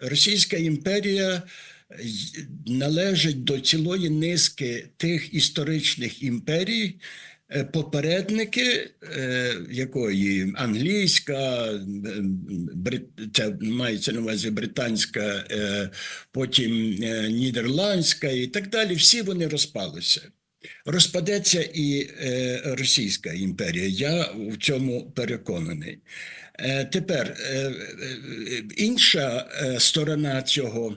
Російська імперія належить до цілої низки тих історичних імперій, е, попередники е, якої англійська, е, це мається на увазі британська, е, потім е, нідерландська і так далі. Всі вони розпалися. Розпадеться і е, Російська імперія. Я в цьому переконаний. Е, тепер е, е, інша е, сторона цього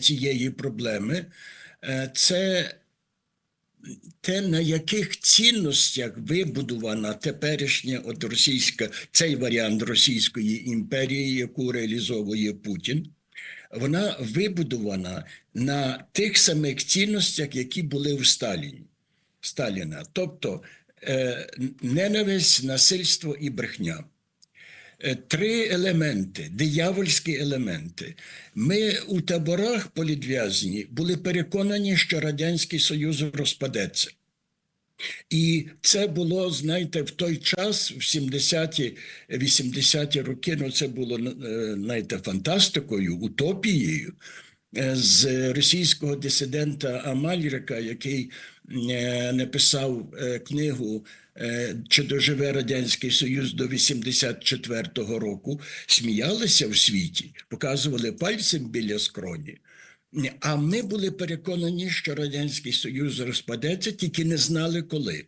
цієї проблеми е, це те, на яких цінностях вибудована теперішня от російська цей варіант Російської імперії, яку реалізовує Путін. Вона вибудована на тих самих цінностях, які були в Сталіні. Сталіна. Тобто е, ненависть, насильство і брехня. Е, Три елементи, диявольські елементи. Ми у таборах політв'язні були переконані, що Радянський Союз розпадеться. І це було, знаєте, в той час, в 70-ті, 80-ті роки, ну це було е, знаєте, фантастикою, утопією. Е, З російського дисидента Амальрика, який е, написав книгу Чи доживе Радянський Союз до 84-го року, сміялися в світі, показували пальцем біля скроні. А ми були переконані, що Радянський Союз розпадеться, тільки не знали коли.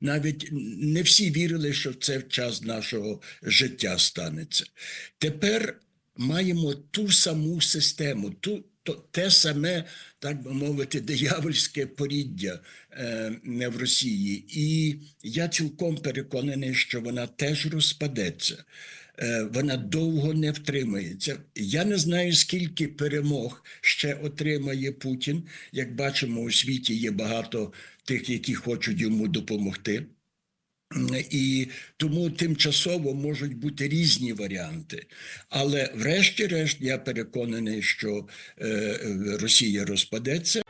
Навіть не всі вірили, що це в час нашого життя станеться. Тепер маємо ту саму систему, ту, те саме, так би мовити, диявольське поріддя е, в Росії. І я цілком переконаний, що вона теж розпадеться. Е, вона довго не втримається. Я не знаю, скільки перемог ще отримає Путін. Як бачимо, у світі є багато тих, які хочуть йому допомогти. І тому тимчасово можуть бути різні варіанти. Але, врешті-решт, я переконаний, що е, Росія розпадеться.